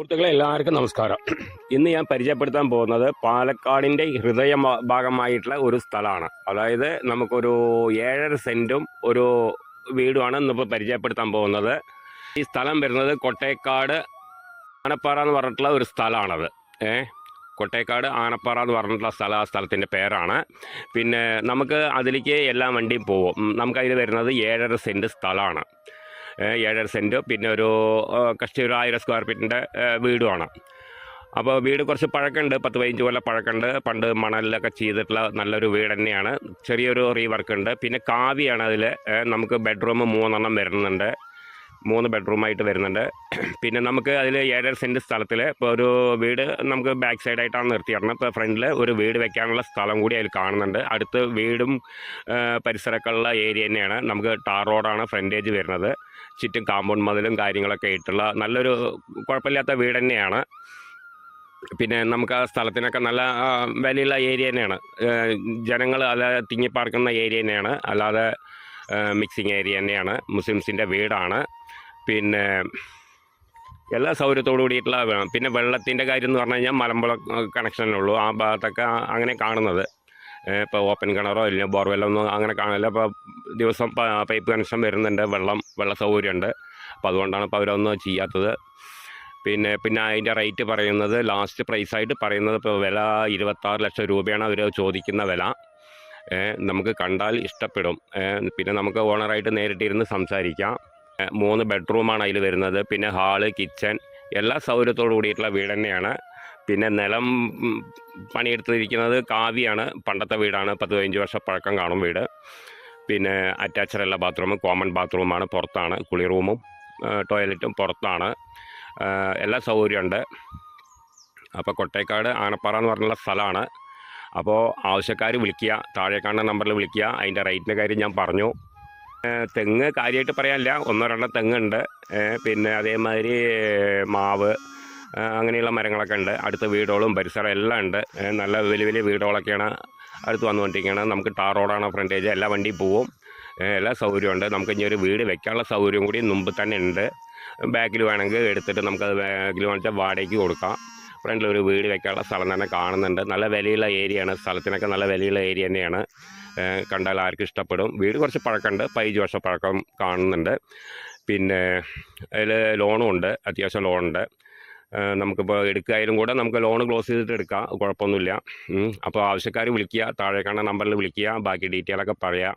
സുഹൃത്തുക്കളെ എല്ലാവർക്കും നമസ്കാരം. ഇന്ന് ഞാൻ പരിചയപ്പെടുത്താൻ പോകുന്നത് പാലക്കാടിന്റെ ഹൃദയ ഭാഗമായിട്ടുള്ള ഒരു സ്ഥലമാണ്. അതായത് നമുക്കൊരു ഏഴര സെന്റും ഒരു വീടുമാണ് ഇന്നിപ്പോൾ പരിചയപ്പെടുത്താൻ പോകുന്നത്. ഈ സ്ഥലം വരുന്നത് കൊട്ടേക്കാട് ആനപ്പാറ എന്ന് പറഞ്ഞിട്ടുള്ള ഒരു സ്ഥലമാണത്. ഏ? കൊട്ടേക്കാട് ആനപ്പാറ എന്ന് പറഞ്ഞിട്ടുള്ള സ്ഥലം ആ സ്ഥലത്തിന്റെ പേരാണ്. പിന്നെ നമുക്ക് അതിലേക്ക് എല്ലാ വണ്ടിയും പോകും നമുക്കതിൽ വരുന്നത് ഏഴര സെന്റ് സ്ഥലമാണ്. ഏഹ് ഏഴര സെന്റ് പിന്നെ ഒരു കഷ്ടി ഒരു ആയിരം സ്ക്വയർ ഫീറ്റിന്റെ വീടുമാണ്. അപ്പോൾ വീട് കുറച്ച് പഴക്കമുണ്ട് പത്ത് പതിനഞ്ച് കൊല്ലം പഴക്കമുണ്ട്. പണ്ട് മണലിലൊക്കെ ചെയ്തിട്ടുള്ള നല്ലൊരു വീട് തന്നെയാണ്. ചെറിയൊരു റീവർക്ക് ഉണ്ട്. പിന്നെ കാവിയാണ് അതിൽ നമുക്ക് ബെഡ്റൂം മൂന്നെണ്ണം വരുന്നുണ്ട്. മൂന്ന് ബെഡ്റൂമായിട്ട് വരുന്നുണ്ട്. പിന്നെ നമുക്ക് അതിൽ ഏഴര സെന്റ് സ്ഥലത്തിൽ ഇപ്പോൾ ഒരു വീട് നമുക്ക് ബാക്ക് സൈഡായിട്ടാണ് നിർത്തിയിടണം ഇപ്പോൾ ഫ്രണ്ടിൽ ഒരു വീട് വെക്കാനുള്ള സ്ഥലം കൂടി അതിൽ കാണുന്നുണ്ട്. അടുത്ത് വീടും ഏഹ് പരിസരമൊക്കെ ഉള്ള ഏരിയ തന്നെയാണ്. നമുക്ക് ടാർ റോഡാണ് ഫ്രണ്ടേജ് വരുന്നത്. ചുറ്റും കാമ്പൗണ്ട് മതിലും കാര്യങ്ങളൊക്കെ ആയിട്ടുള്ള നല്ലൊരു കുഴപ്പമില്ലാത്ത വീട് തന്നെയാണ്. പിന്നെ നമുക്ക് ആ സ്ഥലത്തിനൊക്കെ നല്ല വിലയുള്ള ഏരിയ തന്നെയാണ്. ജനങ്ങൾ അല്ലാതെ തിങ്ങിപ്പാർക്കുന്ന ഏരിയ തന്നെയാണ്. അല്ലാതെ മിക്സിങ് ഏരിയ തന്നെയാണ്. മുസ്ലിംസിന്റെ വീടാണ്. പിന്നെ എല്ലാ സൗകര്യത്തോടു കൂടിയിട്ടുള്ള പിന്നെ വെള്ളത്തിന്റെ കാര്യം എന്ന് പറഞ്ഞു കഴിഞ്ഞാൽ മലമ്പുഴ കണക്ഷനേ ഉള്ളൂ. ആ ഭാഗത്തൊക്കെ അങ്ങനെ കാണുന്നത്. ഇപ്പോൾ ഓപ്പൺ കിണറോ ഇല്ല ബോർവെല്ലോ ഒന്നും അങ്ങനെ കാണില്ല ഇപ്പോൾ ദിവസം പൈപ്പ് കണക്ഷൻ വരുന്നുണ്ട്. വെള്ളം വെള്ള സൗകര്യമുണ്ട്. അപ്പോൾ അതുകൊണ്ടാണ് ഇപ്പോൾ അവരൊന്നും ചെയ്യാത്തത്. പിന്നെ പിന്നെ അതിന്റെ റേറ്റ് പറയുന്നത് ലാസ്റ്റ് പ്രൈസായിട്ട് പറയുന്നത് ഇപ്പോൾ വില ഇരുപത്താറ് ലക്ഷം രൂപയാണ് അവർ ചോദിക്കുന്ന വില. നമുക്ക് കണ്ടാൽ ഇഷ്ടപ്പെടും. പിന്നെ നമുക്ക് ഓണറായിട്ട് നേരിട്ടിരുന്ന് സംസാരിക്കാം. മൂന്ന് ബെഡ്റൂമാണ് അതിൽ വരുന്നത്. പിന്നെ ഹാൾ കിച്ചൺ എല്ലാ സൗകര്യത്തോടു കൂടിയിട്ടുള്ള വീട് തന്നെയാണ്. പിന്നെ നിലം പണിയെടുത്തിരിക്കുന്നത് കാവിയാണ് പണ്ടത്തെ വീടാണ്. പത്ത് പതിനഞ്ച് വർഷം പഴക്കം കാണും വീട്. പിന്നെ അറ്റാച്ചഡ് അല്ല ബാത്റൂം കോമൺ ബാത്റൂമാണ് പുറത്താണ് കുളി റൂമും ടോയ്ലറ്റും പുറത്താണ്. എല്ലാ സൗകര്യമുണ്ട്. അപ്പോൾ കൊട്ടേക്കാട് ആനപ്പാറ എന്ന് പറഞ്ഞുള്ള സ്ഥലമാണ്. അപ്പോൾ ആവശ്യക്കാർ വിളിക്കുക താഴെ കാണുന്ന നമ്പറിൽ വിളിക്കുക അതിന്റെ റേറ്റിന്റെ കാര്യം ഞാൻ പറഞ്ഞു. തെങ്ങ് കാര്യമായിട്ട് പറയാനില്ല ഒന്നോ രണ്ടോ തെങ്ങുണ്ട്. പിന്നെ അതേമാതിരി മാവ് അങ്ങനെയുള്ള മരങ്ങളൊക്കെ ഉണ്ട്. അടുത്ത വീടുകളും പരിസരം എല്ലാം ഉണ്ട്. നല്ല വലിയ വലിയ വീടുകളൊക്കെയാണ്. അടുത്ത് വന്നുകൊണ്ടിരിക്കുകയാണ്. നമുക്ക് ടാർ റോഡാണ് ഫ്രണ്ടേജ് എല്ലാ വണ്ടിയും പോവും. എല്ലാ ഉണ്ട് നമുക്ക് ഇനി ഒരു വീട് വെക്കാനുള്ള സൗകര്യം കൂടി മുമ്പ് തന്നെ ഉണ്ട്. ബാക്കിൽ വേണമെങ്കിൽ എടുത്തിട്ട് നമുക്കത് ബാക്കിൽ വേണമെച്ചാൽ വാടകയ്ക്ക് കൊടുക്കാം. ഫ്രണ്ടിൽ ഒരു വീട് വെക്കാനുള്ള സ്ഥലം തന്നെ കാണുന്നുണ്ട്. നല്ല വിലയുള്ള ഏരിയയാണ് സ്ഥലത്തിനൊക്കെ നല്ല വിലയുള്ള ഏരിയ തന്നെയാണ്. കണ്ടാൽ ആർക്കും ഇഷ്ടപ്പെടും. വീട് കുറച്ച് പഴക്കമുണ്ട്. പതിനഞ്ച് വർഷം പഴക്കം കാണുന്നുണ്ട്. പിന്നെ അതിൽ ലോണും ഉണ്ട്. അത്യാവശ്യം ലോണുണ്ട് നമുക്കിപ്പോൾ എടുക്കായാലും കൂടെ നമുക്ക് ലോൺ ക്ലോസ് ചെയ്തിട്ട് എടുക്കാം. കുഴപ്പമൊന്നുമില്ല. അപ്പോൾ ആവശ്യക്കാർ വിളിക്കുക താഴെ കാണുന്ന നമ്പറിൽ വിളിക്കുക ബാക്കി ഡീറ്റെയിലൊക്കെ പറയാം.